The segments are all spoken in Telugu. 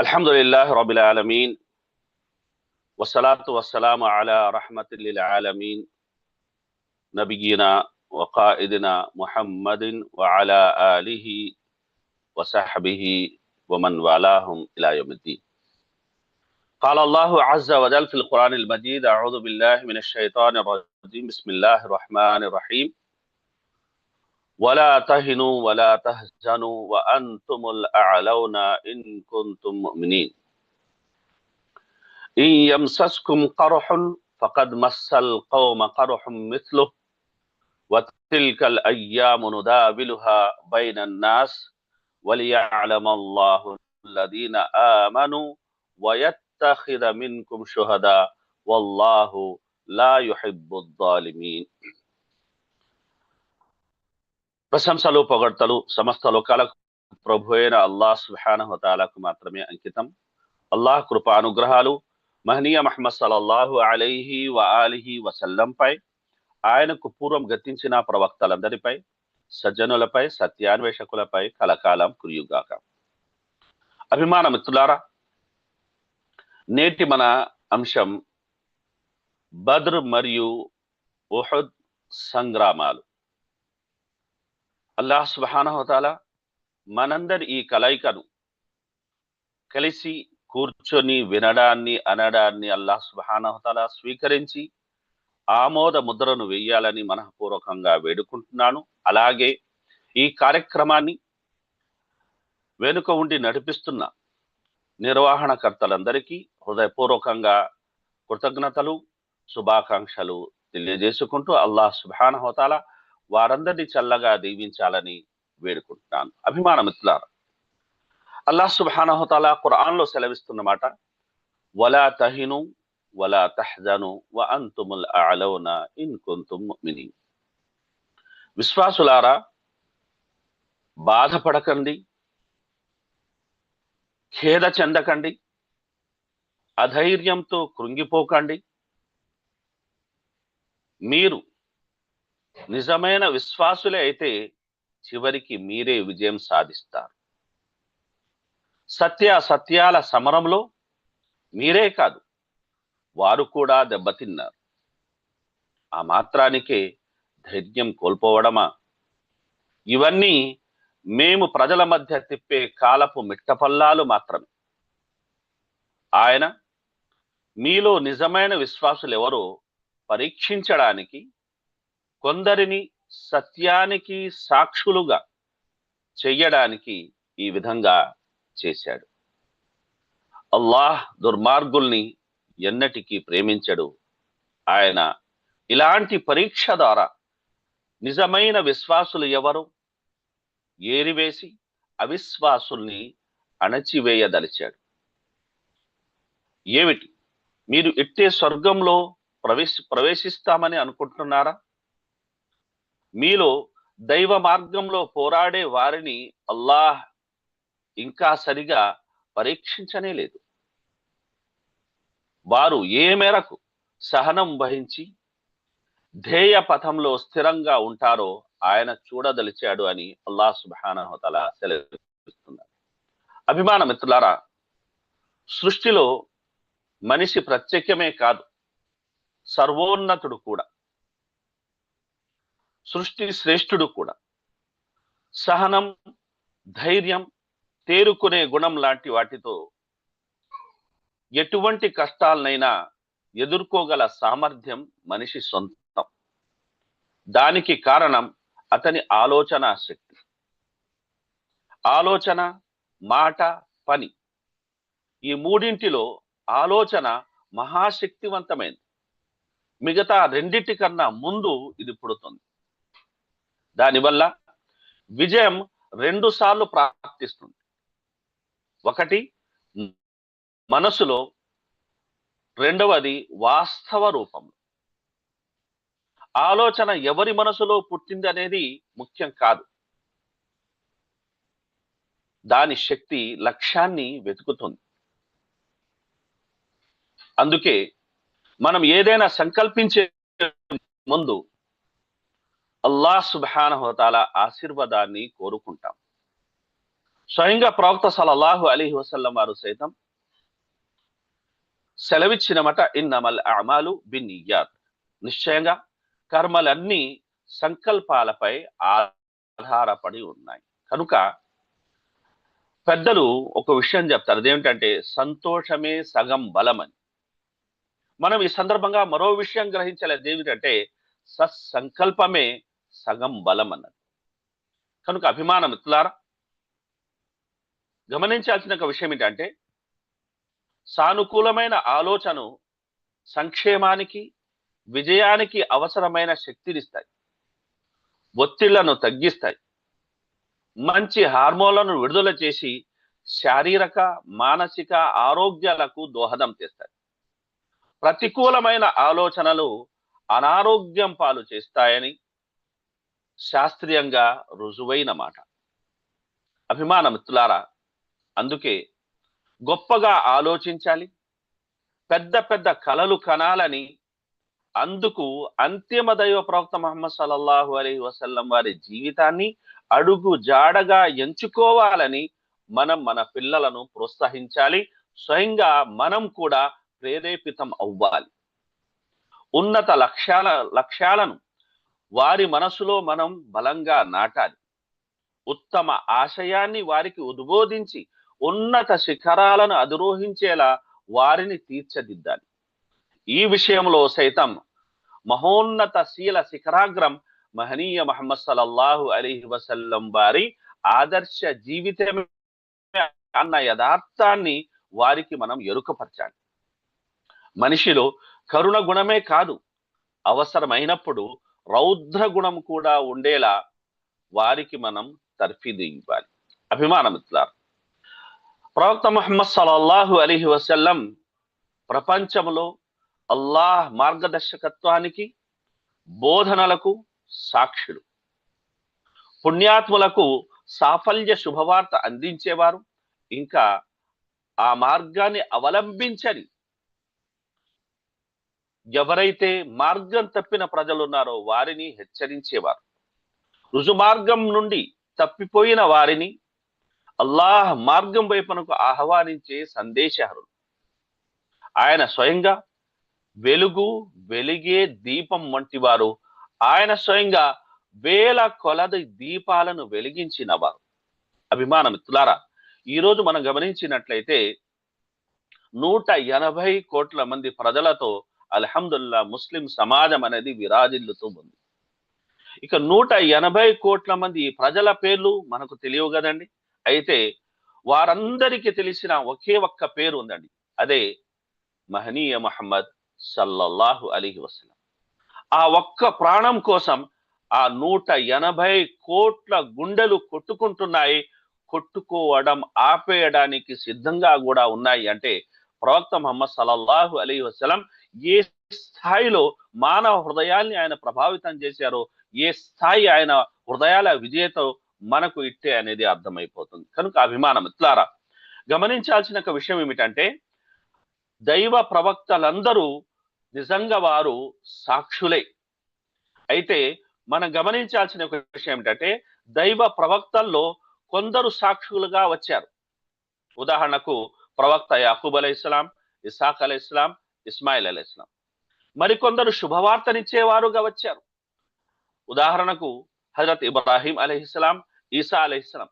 الحمد لله رب العالمين والصلاة والسلام على رحمة للعالمين نبينا وقائدنا محمد وعلى آله وصحبه ومن والاهم إلى يوم الدين قال الله عز وجل في القرآن المجيد أعوذ بالله من الشيطان الرجيم بسم الله الرحمن الرحيم ولا تهنوا ولا تهزنوا وأنتم الأعلون إن كنتم مؤمنين. إن يمسسكم قرح فقد مس القوم قرح مثله وتلك الأيام ندابلها بين الناس وليعلم الله الذين آمنوا ويتخذ منكم شهداء والله لا يحب الظالمين. ప్రశంసలు పొగడ్తలు సమస్త లోకాలకు ప్రభు అయిన అల్లాహ్ సుహానహతాలకు మాత్రమే అంకితం. అల్లాహ్ కృపానుగ్రహాలు మహనీయ మహమ్మద్ సలల్లాహు అలైహి వ ఆలిహి వసల్లంపై ఆయనకు పూర్వం గతించిన ప్రవక్తలందరిపై సజ్జనులపై సత్యాన్వేషకులపై కలకాలం కురియుగాక. అభిమాన మిత్రులారా నేటి మన అంశం బద్ర్ మరియు ఉహద్ సంగ్రామాలు. అల్లాహ్ సుబానహతాల మనందరి ఈ కలయికను కలిసి కూర్చొని వినడాన్ని అనడాన్ని అల్లాహ్ సుబానహతాల స్వీకరించి ఆమోద ముద్రను వేయాలని మనఃపూర్వకంగా వేడుకుంటున్నాను. అలాగే ఈ కార్యక్రమాన్ని వెనుక ఉండి నడిపిస్తున్న నిర్వహణకర్తలందరికీ హృదయపూర్వకంగా కృతజ్ఞతలు శుభాకాంక్షలు తెలియజేసుకుంటూ అల్లాహ్ సుబానహతాల వారందరినీ చల్లగా దీవించాలని వేడుకుంటున్నాను. అభిమాన మిత్రులారా అల్లాహ్ సుబానహతాల ఖురాన్లో సెలవిస్తున్నమాట వలా తహిను వలా తహజను వ అంతుముల్ అలౌన ఇన్ కుంతుం మిని విశ్వాసులారా బాధపడకండి ఖేద చెందకండి అధైర్యంతో కృంగిపోకండి. మీరు నిజమైన విశ్వాసులే అయితే చివరికి మీరే విజయం సాధిస్తారు. సత్య సత్యాల సమరంలో మీరే కాదు వారు కూడా దెబ్బతిన్నారు. ఆ మాత్రానికే ధైర్యం కోల్పోవడమా? ఇవన్నీ మేము ప్రజల మధ్య తిప్పే కాలపు మిట్టపల్లాలు మాత్రమే. ఆయన మీలో నిజమైన విశ్వాసులు ఎవరో పరీక్షించడానికి కొందరిని సత్యానికి సాక్షులుగా చెయ్యడానికి ఈ విధంగా చేశాడు. అల్లాహ్ దుర్మార్గుల్ని ఎన్నటికీ ప్రేమించడు. ఆయన ఇలాంటి పరీక్ష ద్వారా నిజమైన విశ్వాసులు ఎవరు? ఏరివేసి అవిశ్వాసుల్ని అణచివేయదలిచాడు. ఏమిటి? మీరు ఇట్టే స్వర్గంలో ప్రవేశ ప్రవేశిస్తామని అనుకుంటున్నారా? మీలో దైవ మార్గంలో పోరాడే వారిని అల్లాహ్ ఇంకా సరిగా పరీక్షించనే లేదు. వారు ఏ మేరకు సహనం వహించి ధ్యేయ పథంలో స్థిరంగా ఉంటారో ఆయన చూడదలిచాడు అని అల్లాహ్ సుబానహతల సెలవిస్తున్నారు అభిమాన మిత్రులారా సృష్టిలో మనిషి ప్రత్యేకమే కాదు సర్వోన్నతుడు కూడా. సృష్టి శ్రేష్ఠుడు కూడా. సహనం ధైర్యం తేరుకునే గుణం లాంటి వాటితో ఎటువంటి కష్టాలనైనా ఎదుర్కోగల సామర్థ్యం మనిషి సొంతం. దానికి కారణం అతని ఆలోచన శక్తి. ఆలోచన మాట పని. ఈ మూడింటిలో ఆలోచన మహాశక్తివంతమైంది. మిగతా రెండింటి కన్నా ముందు ఇది పుడుతుంది. దానివల్ల విజయం రెండు సార్లు ప్రాప్తిస్తుంది. ఒకటి మనసులో రెండవది వాస్తవ రూపంలో. ఆలోచన ఎవరి మనసులో పుట్టింది అనేది ముఖ్యం కాదు. దాని శక్తి లక్ష్యాన్ని వెతుకుతుంది. అందుకే మనం ఏదైనా సంకల్పించే ముందు అల్లాహ్ సుబానహోతాల ఆశీర్వాదాన్ని కోరుకుంటాం. స్వయంగా ప్రవక్త సలల్లాహు అలీహి వసల్లం వారు సైతం సెలవిచ్చినమట ఇన్నమల్ అమాలు బిన్నియాత్ నిశ్చయంగా కర్మలన్నీ సంకల్పాలపై ఆధారపడి ఉన్నాయి. కనుక పెద్దలు ఒక విషయం చెప్తారు అదేమిటంటే సంతోషమే సగం బలమని. మనం ఈ సందర్భంగా మరో విషయం గ్రహించలేదు ఏమిటంటే సత్సంకల్పమే సగం బలం అన్నది కనుక అభిమానం మిత్రులారా గమనించాల్సిన ఒక విషయం ఏంటంటే సానుకూలమైన ఆలోచన సంక్షేమానికి విజయానికి అవసరమైన శక్తినిస్తాయి. ఒత్తిళ్ళను తగ్గిస్తాయి. మంచి హార్మోన్లను విడుదల చేసి శారీరక మానసిక ఆరోగ్యాలకు దోహదం చేస్తాయి. ప్రతికూలమైన ఆలోచనలు అనారోగ్యం పాలు చేస్తాయని శాస్త్రీయంగా రుజువైన మాట. అభిమాన మిత్రులారా అందుకే గొప్పగా ఆలోచించాలి పెద్ద పెద్ద కలలు కనాలని అందుకు అంతిమ దైవ ప్రవక్త మహమ్మద్ సల్లల్లాహు అలీ వసల్లం వారి జీవితాన్ని అడుగు జాడగా ఎంచుకోవాలని మనం మన పిల్లలను ప్రోత్సహించాలి. స్వయంగా మనం కూడా ప్రేరేపితం అవ్వాలి. ఉన్నత లక్ష్యాల లక్ష్యాలను వారి మనసులో మనం బలంగా నాటాలి. ఉత్తమ ఆశయాన్ని వారికి ఉద్బోధించి ఉన్నత శిఖరాలను అధిరోహించేలా వారిని తీర్చదిద్దాలి. ఈ విషయంలో సైతం మహోన్నత శీల శిఖరాగ్రం మహనీయ మహమ్మద్ సలల్లాహు అలీహి వసల్లం వారి ఆదర్శ జీవితమే అన్న యథార్థాన్ని వారికి మనం ఎరుకపరచాలి. మనిషిలో కరుణ గుణమే కాదు. అవసరమైనప్పుడు రౌద్ర గుణం కూడా ఉండేలా వారికి మనం తర్ఫీదు ఇవ్వాలి. అభిమానమిత్రులారు ప్రవక్త ముహమ్మద్ సలల్లాహు అలీహి వసల్లం ప్రపంచంలో అల్లాహ్ మార్గదర్శకత్వానికి బోధనలకు సాక్షులు. పుణ్యాత్ములకు సాఫల్య శుభవార్త అందించేవారు. ఇంకా ఆ మార్గాన్ని అవలంబించని ఎవరైతే మార్గం తప్పిన ప్రజలున్నారో వారిని హెచ్చరించేవారు. రుజుమార్గం నుండి తప్పిపోయిన వారిని అల్లాహ్ మార్గం వైపునకు ఆహ్వానించే సందేశహరులు ఆయన స్వయంగా వెలుగు వెలిగే దీపం వంటి వారు ఆయన స్వయంగా వేల కొలది దీపాలను వెలిగించిన వారు. అభిమాన మిత్రులారా ఈరోజు మనం గమనించినట్లయితే నూట ఎనభై కోట్ల మంది ప్రజలతో అల్హమ్దుల్లా ముస్లిం సమాజం అనేది విరాజిల్లుతూ ఉంది. ఇక నూట ఎనభై కోట్ల మంది ప్రజల పేర్లు మనకు తెలియవు కదండి. అయితే వారందరికీ తెలిసిన ఒకే ఒక్క పేరు ఉందండి. అదే మహనీయ మహమ్మద్ సల్లల్లాహు అలీహి వసలం ఆ ఒక్క ప్రాణం కోసం ఆ నూట ఎనభై కోట్ల గుండెలు కొట్టుకుంటున్నాయి. కొట్టుకోవడం ఆపేయడానికి సిద్ధంగా కూడా ఉన్నాయి. అంటే ప్రవక్త మహమ్మద్ సలల్లాహు అలీ వసలం ఏ స్థాయిలో మానవ హృదయాల్ని ఆయన ప్రభావితం చేశారో ఏ స్థాయి ఆయన హృదయాల విజేత మనకు ఇట్టే అనేది అర్థమైపోతుంది. కనుక అభిమానం ఇట్లారా గమనించాల్సిన ఒక విషయం ఏమిటంటే దైవ ప్రవక్తలందరూ నిజంగా వారు సాక్షులే. అయితే మనం గమనించాల్సిన ఒక విషయం ఏమిటంటే దైవ ప్రవక్తల్లో కొందరు సాక్షులుగా వచ్చారు. ఉదాహరణకు ప్రవక్త యాహూబ్ అలై ఇస్లాం ఇసాక్ అలై ఇస్లాం ఇస్మాయిల్ అలీ ఇస్లాం మరికొందరు శుభవార్తనిచ్చేవారుగా వచ్చారు. ఉదాహరణకు హజరత్ ఇబ్రాహీం అలహిస్లాం ఈసా అలహిస్లాం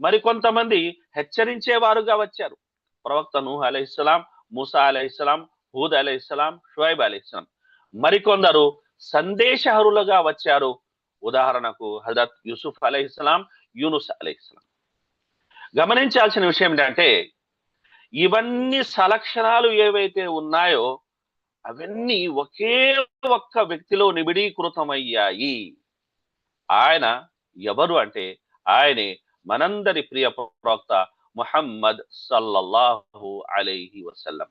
మరికొంతమంది హెచ్చరించేవారుగా వచ్చారు. ప్రవక్త నూహ్ అలహిస్లాం మూసా అలహిస్లాం హూద్ అలహిస్లాం షువైబ్ అలహిస్లాం మరికొందరు సందేశహరులుగా వచ్చారు. ఉదాహరణకు హజరత్ యూసుఫ్ అలహిస్లాం యూనుస్ అలహిస్లాం గమనించాల్సిన విషయం ఏంటంటే ఇవన్నీ సలక్షణాలు ఏవైతే ఉన్నాయో అవన్నీ ఒకే ఒక్క వ్యక్తిలో నిబిడీకృతమయ్యాయి. ఆయన ఎవరు అంటే ఆయనే మనందరి ప్రియ ప్రవక్త ముహమ్మద్ సల్లల్లాహు అలైహి వసల్లం.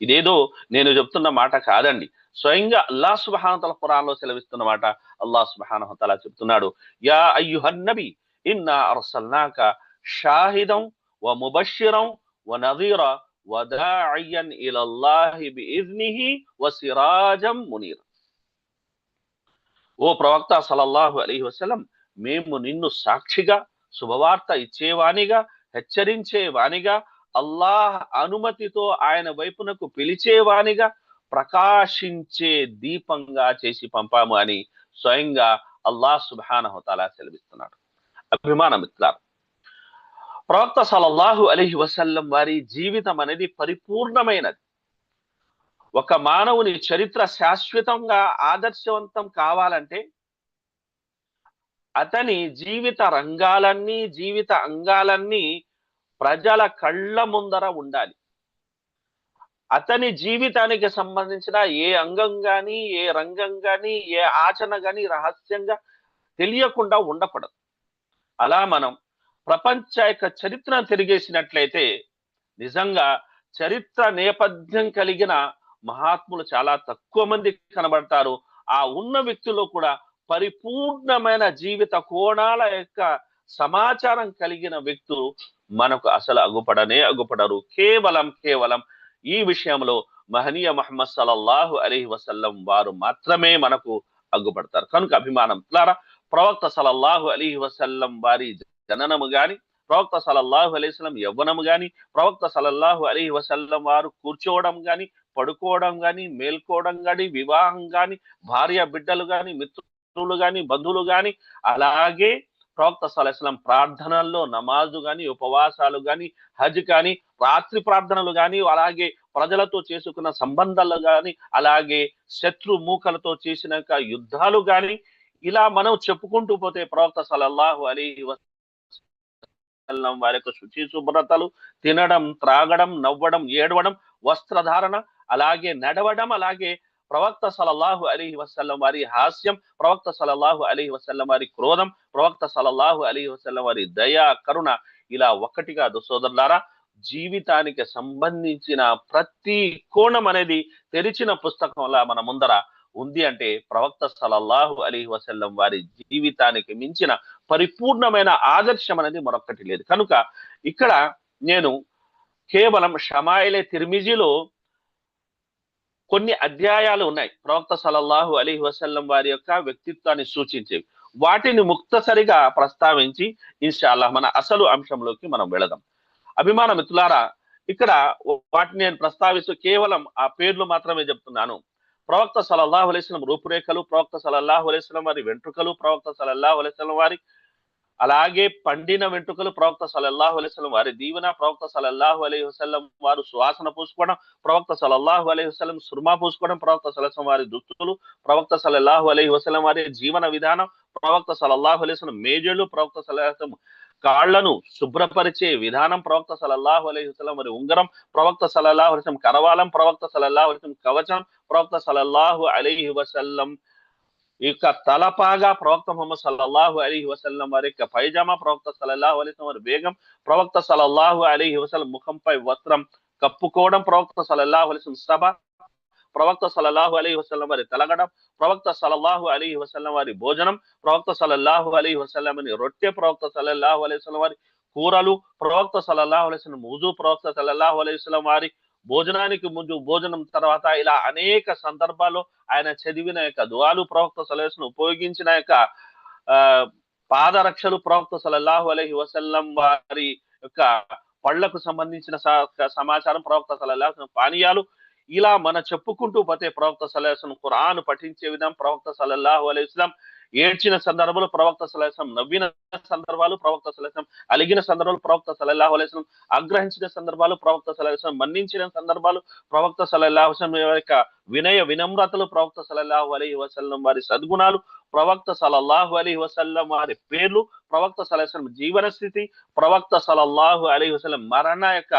ఇదేదో నేను చెప్తున్న మాట కాదండి. స్వయంగా అల్లా సుబహానతల ఖురాన్లో సెలవిస్తున్న మాట అల్లా సుబహానతల చెప్తున్నాడు. యా అయ్యుహన్నబి ఇన్నా అర్సల్నాక షాహిదం వ ముబషిరం వ నదీరా وداعيا الى الله باذنه وسراجا منيرا ఓ ప్రవక్త సల్లల్లాహు అలైహి వసల్లం మేము నిన్ను సాక్షిగా శుభవార్త ఇచ్చేవానిగా హెచ్చరించేవానిగా అల్లాహ్ అనుమతితో ఆయన వైపునకు పిలిచేవానిగా ప్రకాశించే దీపంగా చేసి పంపాము అని స్వయంగా అల్లాహ్ సుబానహతాలా సెలవిస్తున్నాడు అభిమాన మిత్రులారు ప్రవక్త సలల్లాహు అలహి వసల్లం వారి జీవితం అనేది పరిపూర్ణమైనది. ఒక మానవుని చరిత్ర శాశ్వతంగా ఆదర్శవంతం కావాలంటే అతని జీవిత రంగాలన్నీ జీవిత అంగాలన్నీ ప్రజల కళ్ళ ముందర ఉండాలి. అతని జీవితానికి సంబంధించిన ఏ అంగం కానీ ఏ రంగం గాని ఏ ఆచరణ కానీ రహస్యంగా తెలియకుండా ఉండకూడదు. అలా మనం ప్రపంచ యొక్క చరిత్రను తిరిగేసినట్లయితే నిజంగా చరిత్ర నేపథ్యం కలిగిన మహాత్ములు చాలా తక్కువ మంది కనబడతారు. ఆ ఉన్న వ్యక్తుల్లో కూడా పరిపూర్ణమైన జీవిత కోణాల యొక్క సమాచారం కలిగిన వ్యక్తులు మనకు అసలు అగుపడనే అగుపడరు. కేవలం కేవలం ఈ విషయంలో మహనీయ మహమ్మద్ సల్లల్లాహు అలీ వసల్లం వారు మాత్రమే మనకు అగ్గుపడతారు కనుక అభిమానం ద్వారా ప్రవక్త సలల్లాహు అలీ వసల్లం వారి జననము గాని ప్రవక్త సలల్లాహు అలీస్లం యవ్వనము గాని ప్రవక్త సలల్లాహు అలీ వసల్లం వారు కూర్చోవడం గాని పడుకోవడం గాని మేల్కోవడం గాని వివాహం గాని భార్య బిడ్డలు గాని మిత్రులు గాని బంధువులు గాని అలాగే ప్రవక్త సలహస్లం ప్రార్థనల్లో నమాజు గాని ఉపవాసాలు గాని హజ్ కానీ రాత్రి ప్రార్థనలు గాని అలాగే ప్రజలతో చేసుకున్న సంబంధాలు గాని అలాగే శత్రు మూకలతో చేసిన యుద్ధాలు గాని ఇలా మనం చెప్పుకుంటూ పోతే ప్రవక్త సలల్లాహు అలీ వెళ్ళడం వారి యొక్క శుచి శుభ్రతలు తినడం త్రాగడం నవ్వడం ఏడవడం వస్త్రధారణ అలాగే నడవడం అలాగే ప్రవక్త సలల్లాహు అలీ వసల్లం వారి హాస్యం ప్రవక్త సలల్లాహు అలీ వసల్లం వారి క్రోధం ప్రవక్త సలల్లాహు అలీ వసల్లం వారి దయ కరుణ ఇలా ఒక్కటిగా సోదరులారా. జీవితానికి సంబంధించిన ప్రతి కోణం అనేది తెరిచిన పుస్తకంలా మన ముందర ఉంది అంటే ప్రవక్త సలల్లాహు అలీ వసల్లం వారి జీవితానికి మించిన పరిపూర్ణమైన ఆదర్శం అనేది మరొక్కటి లేదు. కనుక ఇక్కడ నేను కేవలం షమాయిలే తిర్మిజిలో కొన్ని అధ్యాయాలు ఉన్నాయి. ప్రవక్త సలల్లాహు అలీ వసల్లం వారి యొక్క వ్యక్తిత్వాన్ని సూచించేవి. వాటిని ముక్తసరిగా ప్రస్తావించి ఇన్షాల్లాహ్ మన అసలు అంశంలోకి మనం వెళదాం. అభిమాన మిత్రులారా ఇక్కడ వాటిని నేను ప్రస్తావిస్తూ కేవలం ఆ పేర్లు మాత్రమే చెప్తున్నాను. ప్రవక్త సలల్లాహు అలైస్లం రూపురేఖలు ప్రవక్త సలల్లాహు అలైస్లం వారి వెంట్రుకలు ప్రవక్త సలల్లాహు అలైస్లం వారి అలాగే పండిన వెంట్రుకలు ప్రవక్త సలల్లాహు అలైస్లం వారి దీవెన ప్రవక్త సలల్లాహు అలై వసలం వారు సువాసన పూసుకోవడం ప్రవక్త సలల్లాహు అలై వసలం సుర్మా పూసుకోవడం ప్రవక్త సలసం వారి దుస్తులు ప్రవక్త సలల్లాహు అలై వసలం వారి జీవన విధానం ప్రవక్త సలల్లాహు అలైస్లం మేజర్లు ప్రవక్త సలహం కాళ్ళను శుభ్రపరిచే విధానం ప్రవక్త సలల్లాహు అలైహి వసలం మరి ఉంగరం ప్రవక్త సలల్లాహు అలైహి కరవాలం ప్రవక్త సలల్లాహు అలైహి కవచం ప్రవక్త సలల్లాహు అలీహి వసల్లం ఇక తలపాగా ప్రవక్త మొహమ్మద్ సల్లల్లాహు అలీహి వసల్లం వారి యొక్క పైజామా ప్రవక్త సల్లల్లాహు అలీ వారి వేగం ప్రవక్త సల్లల్లాహు అలీహి వసల్లం ముఖంపై వస్త్రం కప్పుకోవడం ప్రవక్త సల్లల్లాహు అలీసం సభ ప్రవక్త సలల్లాహు అలీ వసల్లం వారి తలగడం ప్రవక్త సలల్లాహు అలీ వసల్లం వారి భోజనం ప్రవక్త సలల్లాహు అలీ వసల్లం అని రొట్టె ప్రవక్త సలల్లాహు అలీ వసలం వారి కూరలు ప్రవక్త సలల్లాహు అలీ ముజు ప్రవక్త సలల్లాహు అలీ వారి భోజనానికి ముందు భోజనం తర్వాత ఇలా అనేక సందర్భాల్లో ఆయన చదివిన యొక్క దువాలు ప్రవక్త సలహస్ను ఉపయోగించిన యొక్క ఆ పాదరక్షలు ప్రవక్త సలల్లాహు అలహి వసల్లం వారి యొక్క పళ్ళకు సంబంధించిన సమాచారం ప్రవక్త సలల్లాహు పానీయాలు ఇలా మన చెప్పుకుంటూ పోతే ప్రవక్త సలహసం ఖురాన్ పఠించే విధం ప్రవక్త సలల్లాహు అలైస్లాం ఏడ్చిన సందర్భాలు ప్రవక్త సలహసం నవ్విన సందర్భాలు ప్రవక్త సలహసం అలిగిన సందర్భాలు ప్రవక్త సలల్లాహు అలైస్లాం ఆగ్రహించిన సందర్భాలు ప్రవక్త సలహసం మన్నించిన సందర్భాలు ప్రవక్త సలల్లాహు యొక్క వినయ వినమ్రతలు ప్రవక్త సలల్లాహు అలీ వసల్లం వారి సద్గుణాలు ప్రవక్త సలల్లాహు అలీ వసల్లం వారి పేర్లు ప్రవక్త సలహసం జీవన స్థితి ప్రవక్త సలల్లాహు అలీ వసల్లం మరణ యొక్క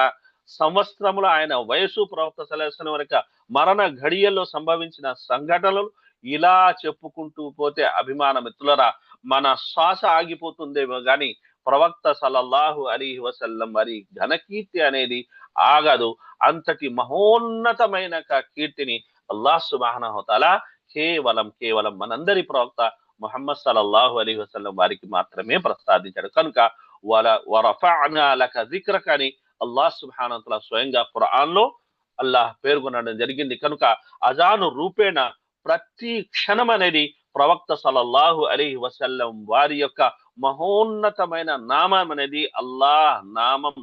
సంవత్సరముల ఆయన వయసు ప్రవక్త సలహసం వరకు మరణ ఘడియల్లో సంభవించిన సంఘటనలు ఇలా చెప్పుకుంటూ పోతే అభిమాన మిత్రులరా మన శ్వాస ఆగిపోతుందేమో కానీ ప్రవక్త సలల్లాహు అలీ వసల్లం వారి ఘనకీర్తి అనేది ఆగదు. అంతటి మహోన్నతమైన కీర్తిని అల్లాహ్ సుబాహనహోతాల కేవలం కేవలం మనందరి ప్రవక్త ముహమ్మద్ సలల్లాహు అలీ వసల్లం వారికి మాత్రమే ప్రస్తాదించాడు కనుక వల వరఫా లక జిక్రక అని అల్లాహ్ సుబ్హానహు స్వయంగా ఖురాన్లో అల్లాహ్ పేర్కొనడం జరిగింది. కనుక అజాను రూపేణ ప్రతి క్షణం అనేది ప్రవక్త సలల్లాహు అలీ వసల్లం వారి యొక్క మహోన్నతమైన నామం అనేది అల్లాహ్ నామం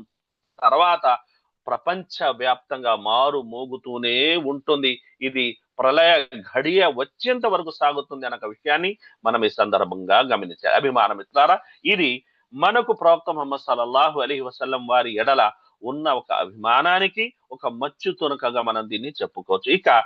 తర్వాత ప్రపంచ వ్యాప్తంగా మారు మోగుతూనే ఉంటుంది. ఇది ప్రళయ ఘడియ వచ్చేంత వరకు సాగుతుంది అన్న విషయాన్ని మనం ఈ సందర్భంగా గమనించాలి. అభిమానం ఇస్తారా ఇది మనకు ప్రవక్త మొహమ్మద్ సల్లల్లాహు అలీ వసల్లం వారి ఎడల ఉన్న ఒక అభిమానానికి ఒక మచ్చు తునకగా మనం దీన్ని చెప్పుకోవచ్చు. ఇక